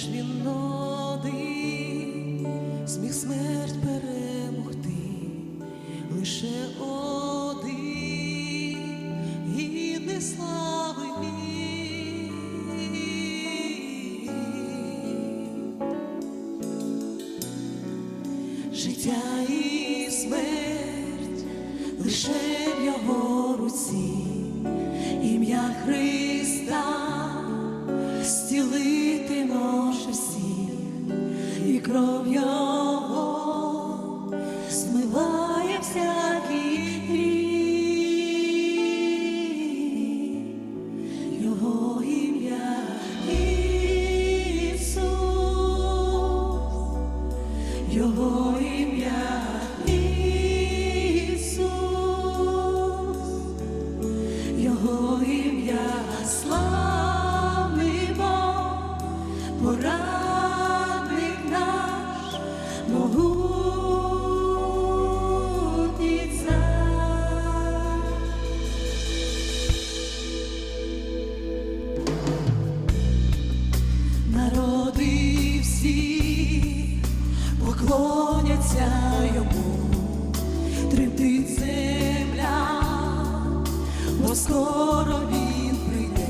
лиш він один зміг смерть перемогти, лише один гідний слави. Життя і смерть лише в його руці, ім'я Христа і поклоняться йому, тремтить земля, бо скоро він прийде,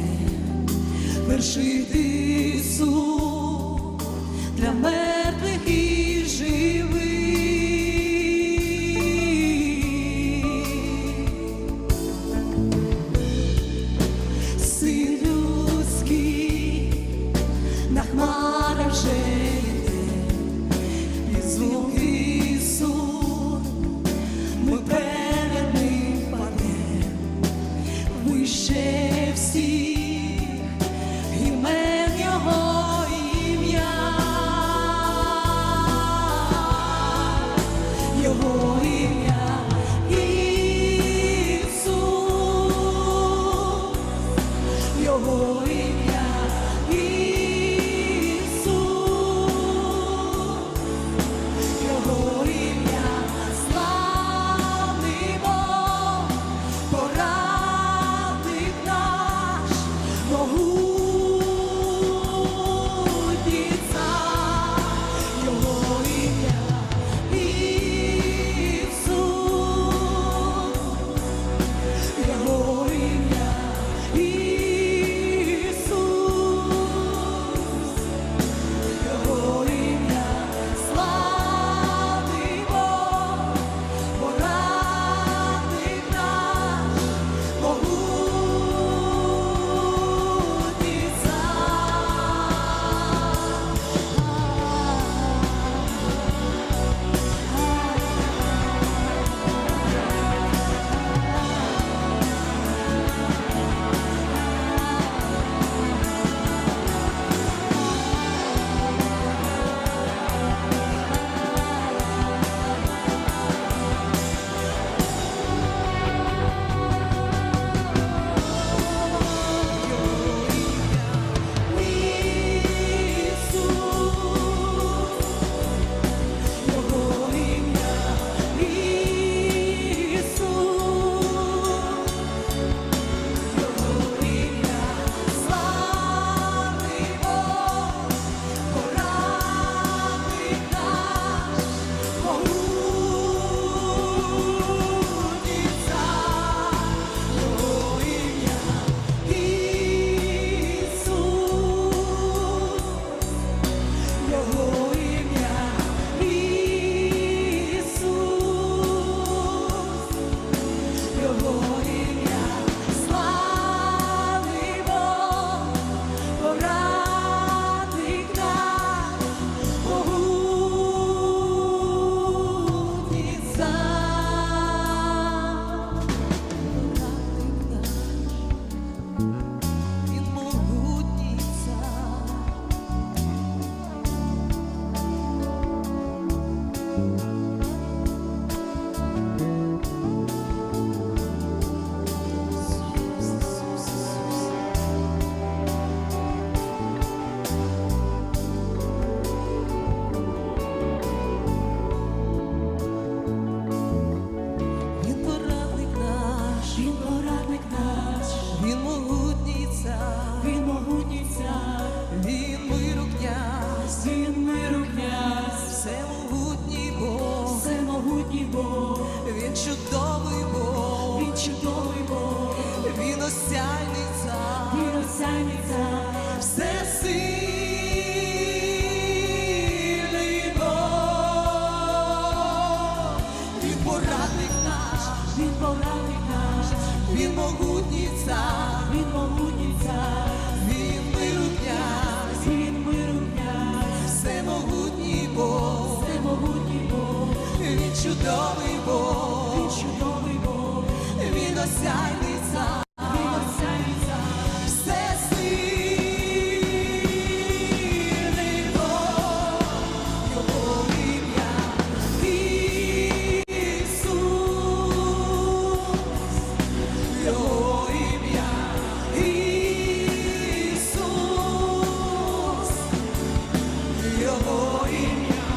вершити суд для мертвих Oh. Він чудовий Бог,